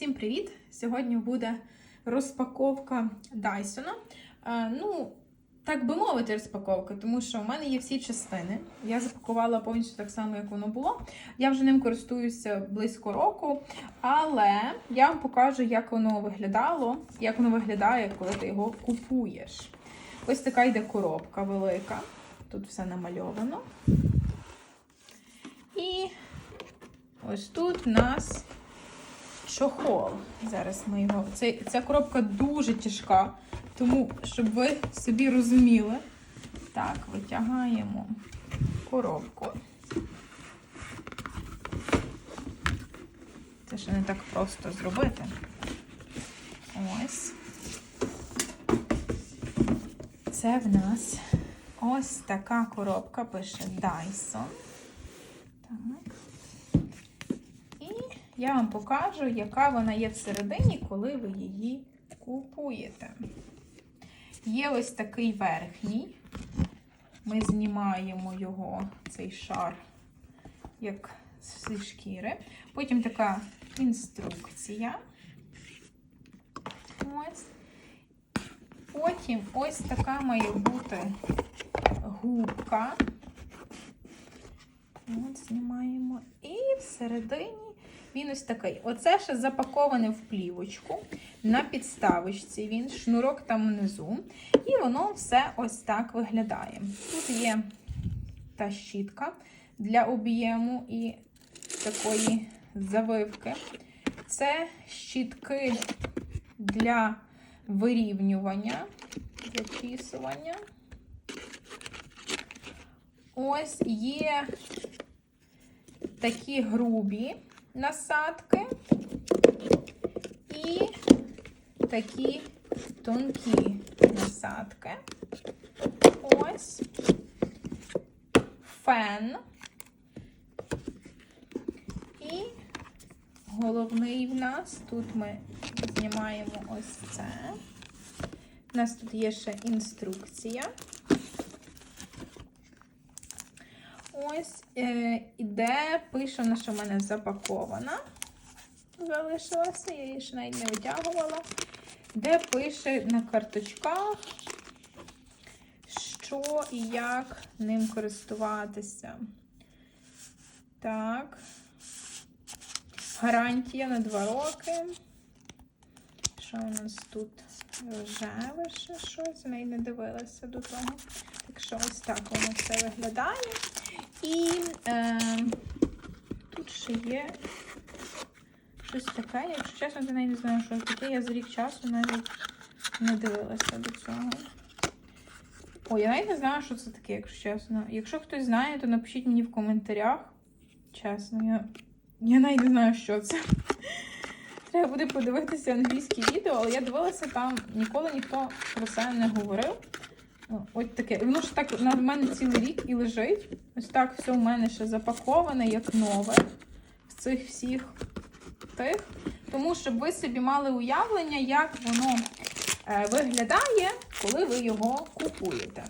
Всім привіт! Сьогодні буде розпаковка Дайсона. Е, ну, так би мовити, розпаковка, тому що у мене є всі частини. Я запакувала повністю так само, як воно було. Я вже ним користуюся близько року, але я вам покажу, як воно виглядало, як воно виглядає, коли ти його купуєш. Ось така йде коробка велика. Тут все намальовано. І ось тут у нас чохол. Зараз ми його. Це, ця коробка дуже тяжка, тому, щоб ви собі розуміли. Так, витягаємо коробку. Це ще не так просто зробити. Ось. Це в нас ось така коробка пише Dyson. Так. Я вам покажу, яка вона є всередині, коли ви її купуєте. Є ось такий верхній. Ми знімаємо його, цей шар, як зі шкіри. Потім така інструкція. Ось. Потім ось така має бути губка. От, знімаємо. І всередині він ось такий. Оце ще запакований в плівочку. На підставочці він, шнурок там внизу. І воно все ось так виглядає. Тут є та щітка для об'єму і такої завивки. Це щітки для вирівнювання, запісування. Ось є такі грубі насадки і такі тонкі насадки. Ось фен. І головний в нас, тут ми знімаємо ось це. У нас тут є ще інструкція. Ось е, іде, пише, вона, що в мене запакована. Залишилася, я її ще навіть не витягувала. Де пише на карточках, що і як ним користуватися. Так. Гарантія на 2 роки. Що у нас тут рожеве ще щось? Не дивилася до того. Так що ось так воно все виглядає. І е, тут ще є щось таке, якщо чесно, я навіть не знаю, що таке. Я за рік часу навіть не дивилася до цього. О, я навіть не знаю, що це таке, якщо чесно. Якщо хтось знає, то напишіть мені в коментарях. Чесно, я, я навіть не знаю, що це. Треба буде подивитися англійське відео, але я дивилася там, ніколи ніхто про це не говорив. Ось таке. Воно ж так на мене цілий рік і лежить. Ось так все у мене ще запаковане, як нове. В цих всіх тих. Тому щоб ви собі мали уявлення, як воно е, виглядає, коли ви його купуєте.